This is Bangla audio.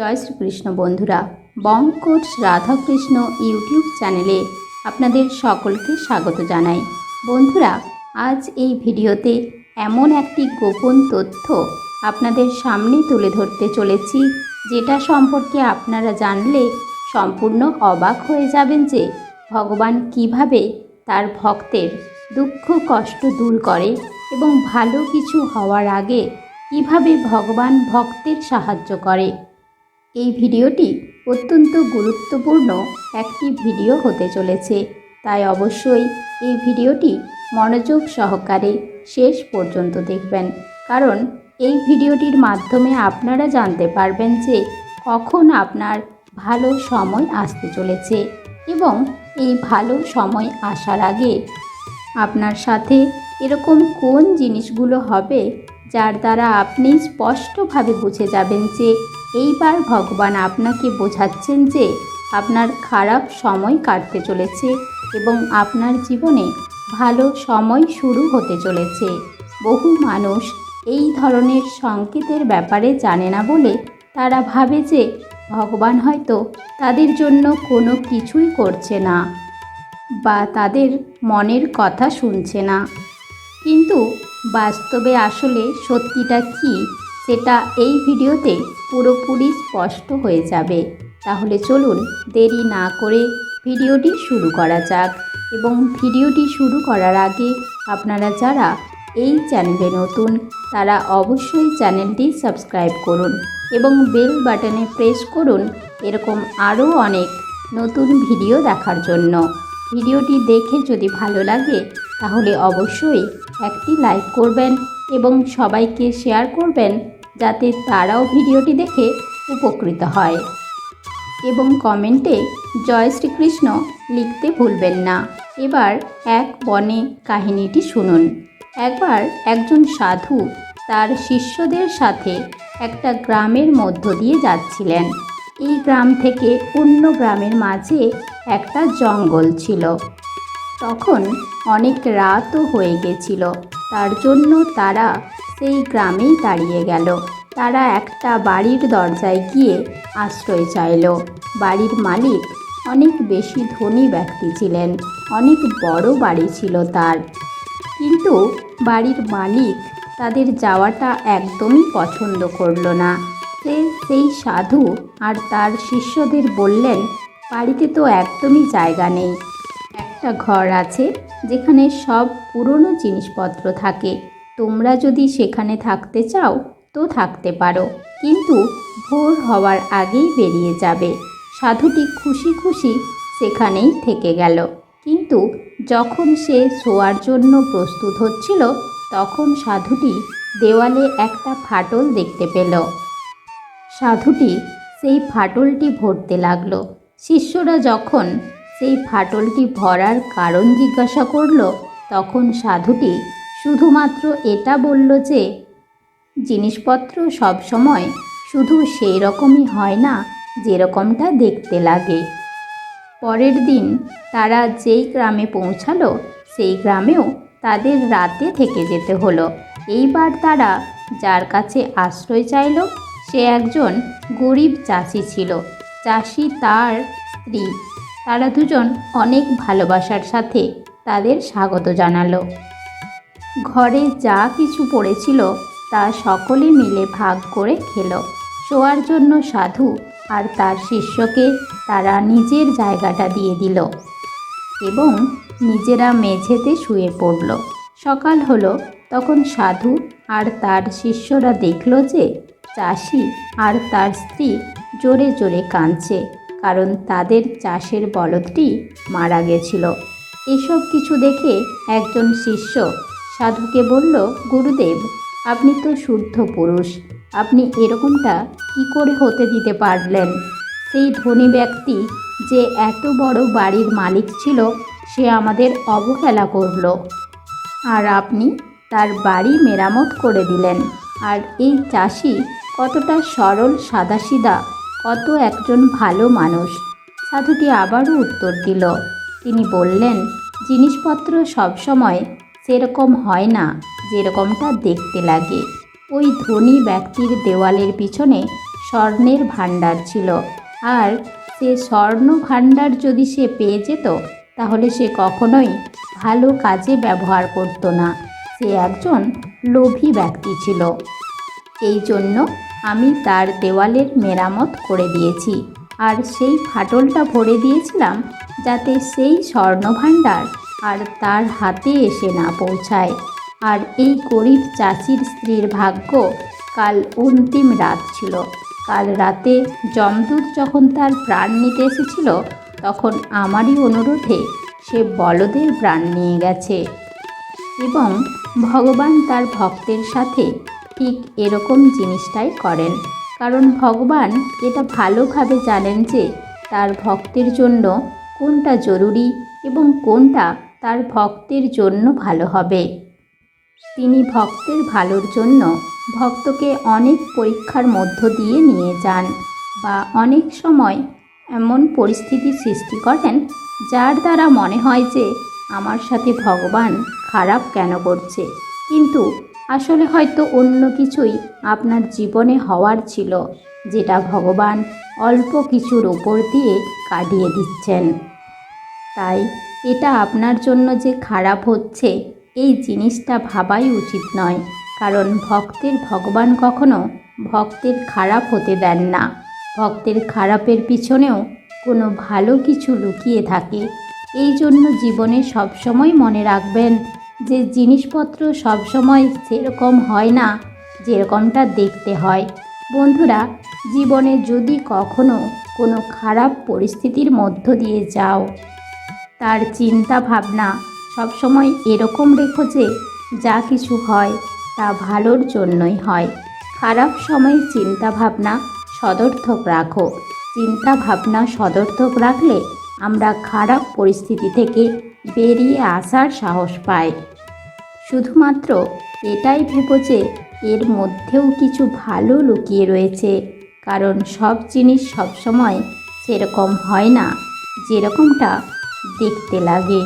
জয় শ্রীকৃষ্ণ বন্ধুরা। বঙ্কট রাধাকৃষ্ণ ইউটিউব চ্যানেলে আপনাদের সকলকে স্বাগত জানাই। বন্ধুরা, আজ এই ভিডিওতে এমন একটি গোপন তথ্য আপনাদের সামনে তুলে ধরতে চলেছি, যেটা সম্পর্কে আপনারা জানলে সম্পূর্ণ অবাক হয়ে যাবেন যে ভগবান কীভাবে তার ভক্তের দুঃখ, কষ্ট দূর করে এবং ভালো কিছু হওয়ার আগে কীভাবে ভগবান ভক্তের সাহায্য করে। এই ভিডিওটি অত্যন্ত গুরুত্বপূর্ণ একটি ভিডিও হতে চলেছে। তাই অবশ্যই এই ভিডিওটি মনোযোগ সহকারে শেষ পর্যন্ত দেখবেন। কারণ এই ভিডিওটির মাধ্যমে আপনারা জানতে পারবেন যে কখন আপনার ভালো সময় আসতে চলেছে এবং এই ভালো সময় আসার আগে আপনার সাথে এরকম কোন জিনিসগুলো হবে যার দ্বারা আপনি স্পষ্টভাবে বুঝে যাবেন যে এইবার ভগবান আপনাকে বোঝাচ্ছেন যে আপনার খারাপ সময় কাটতে চলেছে এবং আপনার জীবনে ভালো সময় শুরু হতে চলেছে। বহু মানুষ এই ধরনের সংকেতের ব্যাপারে জানে না বলে তারা ভাবে যে ভগবান হয়তো তাদের জন্য কোনো কিছুই করছে না বা তাদের মনের কথা শুনছে না। কিন্তু বাস্তবে আসলে সত্যিটা কি সেটা এই ভিডিওতে পুরোপুরি স্পষ্ট হয়ে যাবে। তাহলে চলুন দেরি না করে ভিডিওটি শুরু করা যাক এবং ভিডিওটি শুরু করার আগে আপনারা যারা এই চ্যানেলে নতুন, তারা অবশ্যই চ্যানেলটি সাবস্ক্রাইব করুন এবং বেল বাটনে প্রেস করুন এরকম আরও অনেক নতুন ভিডিও দেখার জন্য। ভিডিওটি দেখে যদি ভালো লাগে, তাহলে অবশ্যই একটি লাইক করবেন এবং সবাইকে শেয়ার করবেন। যাতে তারাও ভিডিওটি দেখে উপকৃত হয়। এবং কমেন্টে জয় শ্রীকৃষ্ণ লিখতে ভুলবেন না। এবার এক বনে কাহিনীটি শুনুন। একবার একজন সাধু তার শিষ্যদের সাথে একটা গ্রামের মধ্য দিয়ে যাচ্ছিলেন। এই গ্রাম থেকে অন্য গ্রামের মাঝে একটা জঙ্গল ছিল। তখন অনেক রাতও হয়ে গেছিল। তার জন্য তারা সেই গ্রামেই দাঁড়িয়ে গেল। তারা একটা বাড়ির দরজায় গিয়ে আশ্রয় চাইল। বাড়ির মালিক অনেক বেশি ধনী ব্যক্তি ছিলেন, অনেক বড় বাড়ি ছিল তার। কিন্তু বাড়ির মালিক তাদের যাওয়াটা একদমই পছন্দ করল না। সে সেই সাধু আর তার শিষ্যদের বললেন, বাড়িতে তো একদমই জায়গা নেই। একটা ঘর আছে যেখানে সব পুরনো জিনিসপত্র থাকে। তোমরা যদি সেখানে থাকতে চাও, তো থাকতে পারো। কিন্তু ভোর হওয়ার আগেই বেরিয়ে যাবে। সাধুটি খুশি খুশি সেখানেই থেকে গেল। কিন্তু যখন সে শোয়ার জন্য প্রস্তুত হচ্ছিল, তখন সাধুটি দেওয়ালে একটা ফাটল দেখতে পেল। সাধুটি সেই ফাটলটি ভরতে লাগল। শিষ্যরা যখন সেই ফাটলটি ভরার কারণ জিজ্ঞাসা করল, তখন সাধুটি শুধুমাত্র এটা বলল যে, জিনিসপত্র সবসময় শুধু সেই রকমই হয় না, যেরকমটা দেখতে লাগে। পরের দিন তারা যেই গ্রামে পৌঁছালো, সেই গ্রামেও তাদের রাতে থেকে যেতে হলো। এইবার তারা যার কাছে আশ্রয় চাইল, সে একজন গরিব চাষি ছিল। চাষি তার স্ত্রী। তারা দুজন অনেক ভালোবাসার সাথে তাদের স্বাগত জানালো। ঘরে যা কিছু পড়েছিল তা সকলে মিলে ভাগ করে খেলো। শোয়ার জন্য সাধু আর তার শিষ্যকে তারা নিজের জায়গাটা দিয়ে দিল এবং নিজেরা মেঝেতে শুয়ে পড়ল। সকাল হলো, তখন সাধু আর তার শিষ্যরা দেখল যে চাষি আর তার স্ত্রী জোরে জোরে কাঁদছে, কারণ তাদের চাষের বলদটি মারা গেছিল। এসব কিছু দেখে একজন শিষ্য সাধুকে বলল, গুরুদেব, আপনি তো শুদ্ধ পুরুষ। আপনি এরকমটা কি করে হতে দিতে পারলেন? সেই ধনী ব্যক্তি যে এত বড় বাড়ির মালিক ছিল, সে আমাদের অবহেলা করল। আর আপনি তার বাড়ি মেরামত করে দিলেন। আর এই চাষি কতটা সরল সাদাসিধা কত একজন ভালো মানুষ। সাধুটি আবারও উত্তর দিল। তিনি বললেন, জিনিসপত্র সবসময় সেরকম হয় না, যেরকমটা দেখতে লাগে। ওই ধনী ব্যক্তির দেওয়ালের পিছনে স্বর্ণের ভাণ্ডার ছিল। আর সে স্বর্ণ ভাণ্ডার যদি সে পেয়ে যেত, তাহলে সে কখনোই ভালো কাজে ব্যবহার করতো না। সে একজন লোভী ব্যক্তি ছিল। এই জন্য আমি তার দেওয়ালের মেরামত করে দিয়েছি। আর সেই ফাটলটা ভরে দিয়েছিলাম যাতে সেই স্বর্ণভাণ্ডার আর তার হাতে এসে না পৌঁছায়। আর এই গরিব চাচির স্ত্রীর ভাগ্য কাল অন্তিম রাত ছিল। কাল রাতে যমদূত যখন তার প্রাণ নিতে এসেছিল, তখন আমারই অনুরোধে সে বলদের প্রাণ নিয়ে গেছে। এবং ভগবান তার ভক্তের সাথে ঠিক এরকম জিনিসটাই করেন। কারণ ভগবান এটা ভালোভাবে জানেন যে তার ভক্তের জন্য কোনটা জরুরি এবং কোনটা তার ভক্তের জন্য ভালো হবে। তিনি ভক্তের ভালোর জন্য ভক্তকে অনেক পরীক্ষার মধ্য দিয়ে নিয়ে যান বা অনেক সময় এমন পরিস্থিতি সৃষ্টি করেন যার দ্বারা মনে হয় যে আমার সাথে ভগবান খারাপ কেন করছে। কিন্তু আসলে হয়তো অন্য কিছুই আপনার জীবনে হওয়ার ছিল, যেটা ভগবান অল্প কিছুর ওপর দিয়ে কাটিয়ে দিচ্ছেন। তাই এটা আপনার জন্য যে খারাপ হচ্ছে, এই জিনিসটা ভাবাই উচিত নয়। কারণ ভক্তের ভগবান কখনো ভক্তের খারাপ হতে দেন না। ভক্তের খারাপের পিছনেও কোনো ভালো কিছু লুকিয়ে থাকে। এই জন্য জীবনে সবসময় মনে রাখবেন যে জিনিসপত্র সবসময় সেরকম হয় না, যেরকমটা দেখতে হয়। বন্ধুরা, জীবনে যদি কখনো কোনো খারাপ পরিস্থিতির মধ্য দিয়ে যাও তার চিন্তা ভাবনা সবসময় এরকম রেখো যে, যা কিছু হয় তা ভালোর জন্যই হয়। খারাপ সময় চিন্তা ভাবনা সদর্থক রাখো। চিন্তা ভাবনা সদর্থক রাখলে আমরা খারাপ পরিস্থিতি থেকে বেরিয়ে আসার সাহস পাই। শুধুমাত্র এটাই ভেবো যে, এর মধ্যেও কিছু ভালো লুকিয়ে রয়েছে, কারণ সব জিনিস সবসময় সেরকম হয় না। যেরকমটা দেখতে লাগে।